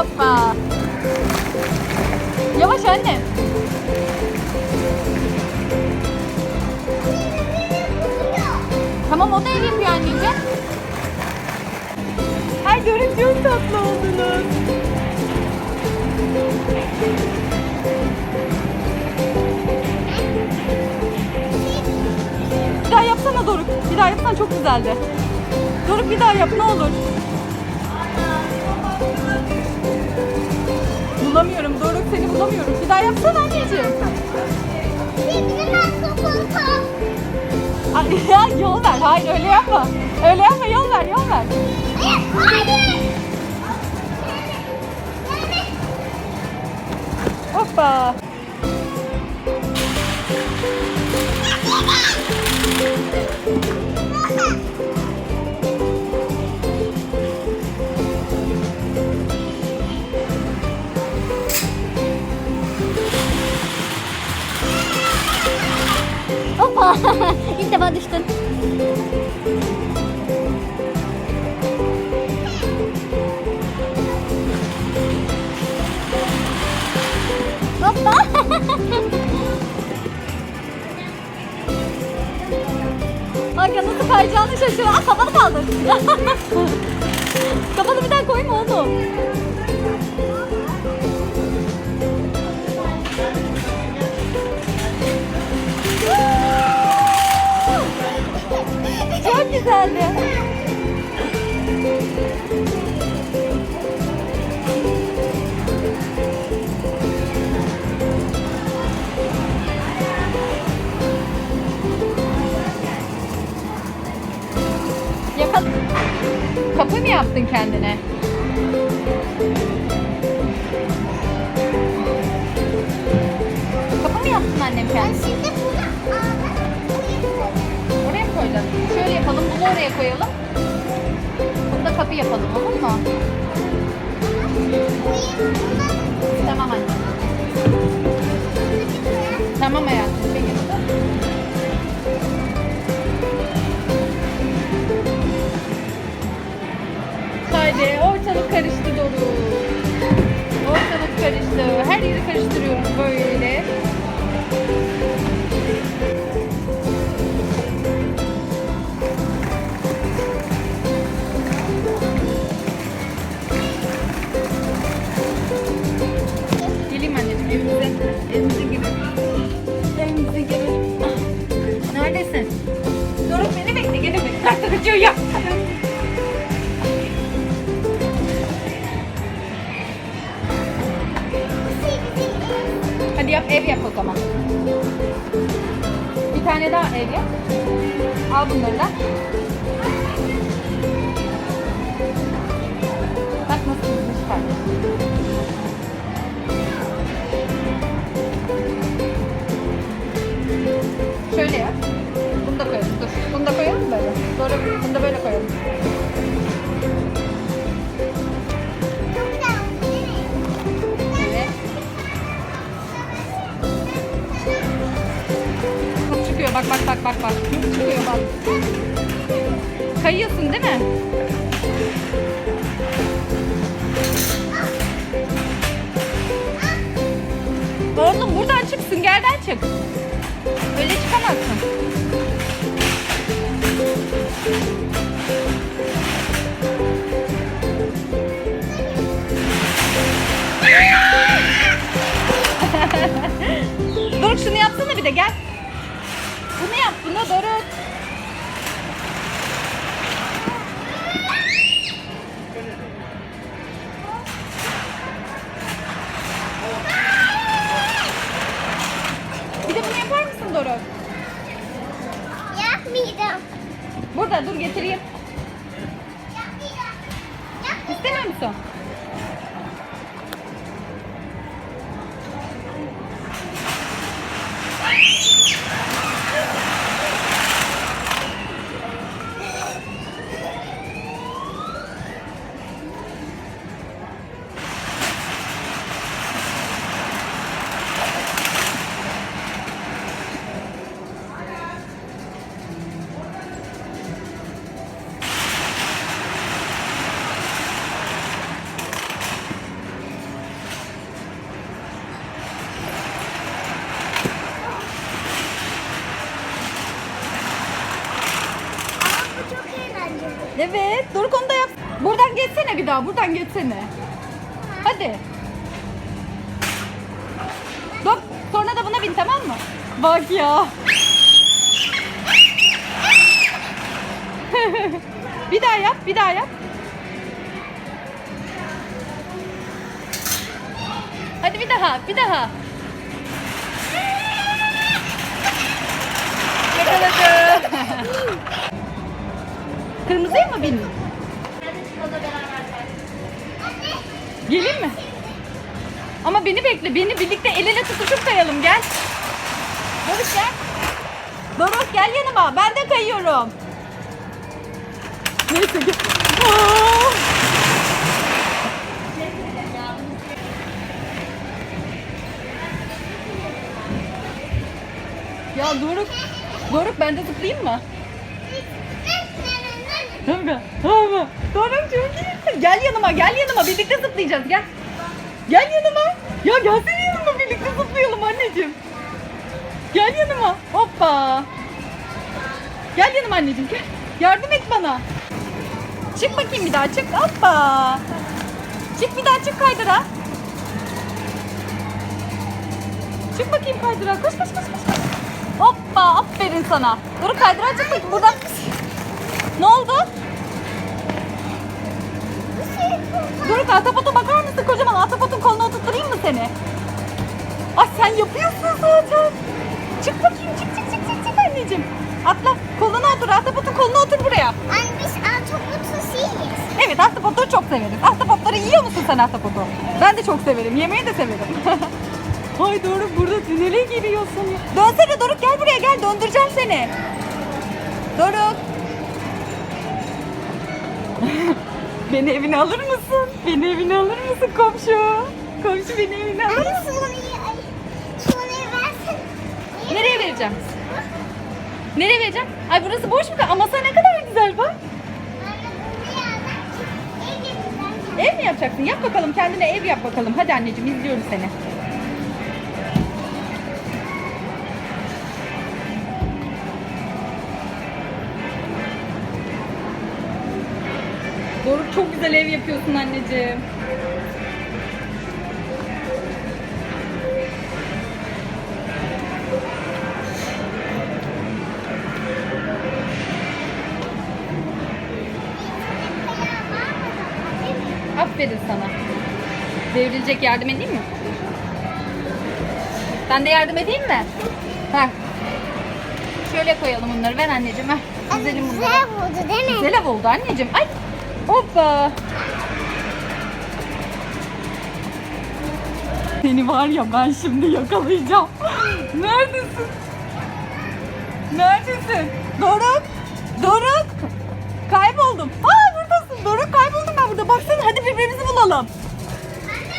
Hoppa. Yavaş anne. Tamam o da ev yapıyor anneciğim. Ay Doruk çok tatlı oldunuz. Bir daha yapsana Doruk. Bir daha yapsan çok güzeldi. Doruk bir daha yap ne olur. Bulamıyorum Doruk seni bulamıyorum. Bir daha yapsana anneciğim. Ay, ya yol ver. Hayır öyle yapma. Öyle yapma yol ver yol ver. Hoppa. Hoppa. İlk defa düştün. Hoppa. Hakan nasıl kayacağını şaşırıyor. Ah kafanı kaldır. kafanı bir daha koyma oğlum. Güzeldi. Kapı mı yaptın kendine? Kapı mı yaptın annem kendine? Oraya mı koyacaksın? Şöyle yapalım, bunu oraya koyalım. Bunu da kapı yapalım, olur mu? Tamam anne. Tamam hayatım. Peki. Haydi ortalık karıştı dolu. Ortalık karıştı. Her yeri karıştırıyoruz böyle. Bekle. Kaçıyor ya. Hadi yap ev yap o zaman. Bir tane daha ev yap. Al bunları da. Bak nasıl kardeşim. Şöyle yap. Bunu da koyalım böyle. Doğru. Bunu da böyle koyalım. Çıkıyor. Bak bak bak bak bak. Çıkıyor bak. Kayıyorsun değil mi? Oğlum buradan çık, süngerden çık. Öyle çıkamazsın. Gel. Bunu yap, bunu Doruk. Evet. Doruk onu da yap. Buradan geçsene bir daha. Buradan geçsene. Hadi. Dur. Sonra da buna bin tamam mı? Bak ya. bir daha yap. Bir daha yap. Hadi bir daha. Bir daha. Yakaladı. Kırmızıya mı bindin? Gelin mi? Ama beni bekle. Beni birlikte el ele tutuşup kayalım. Gel. Doruk gel. Doruk gel yanıma. Ben de kayıyorum. Neyse gel. Ya Doruk. Doruk ben de zıplayayım mı? Kanka. Tamam. Doruk çok iyi. Gel yanıma gel yanıma. Birlikte zıplayacağız gel. Gel yanıma. Ya gelsene yanıma birlikte zıplayalım anneciğim. Gel yanıma. Hoppa. Gel yanıma anneciğim gel. Yardım et bana. Çık bakayım bir daha çık. Hoppa. Çık bir daha çık kaydıra. Çık bakayım kaydıra. Koş koş koş. koş. Hoppa aferin sana. Dur kaydıra çık bakayım buradan. Ne oldu? Dur ahtapota bakar mısın kocaman? Ahtapotun koluna oturtturayım mı seni? Ay sen yapıyorsun zaten. Çık bakayım çık çık çık çık çık anneciğim. Atla koluna otur ahtapotun koluna otur buraya. Anne biz autobotuz iyiyiz. Evet ahtapotları çok severiz. Ahtapotları yiyor musun sen ahtapotu? Ben de çok severim. Yemeği de severim. Ay Doruk burada tünele giriyorsun. Dönsene Doruk gel buraya gel döndüreceğim seni. Doruk. Beni evine alır mısın? Beni evine alır mısın komşu? Komşu beni evine alır mısın? Nereye vereceğim? Nereye vereceğim? Ay burası boş mu? Ama sen ne kadar güzel bak. Ev mi yapacaksın? Yap bakalım kendine ev yap bakalım. Hadi anneciğim izliyorum seni. Doruk çok güzel ev yapıyorsun anneciğim. Aferin sana. Devrilecek yardım edeyim mi? Ben de yardım edeyim mi? Heh. Şöyle koyalım bunları. Ver anneciğim. Heh. Dizelim bunları. Güzel buldu değil mi? Güzel oldu anneciğim. Ay. Hoppa. Seni var ya ben şimdi yakalayacağım. Neredesin? Neredesin? Doruk. Doruk. Kayboldum. Aa buradasın. Doruk kayboldum ben burada. Baksana hadi birbirimizi bulalım.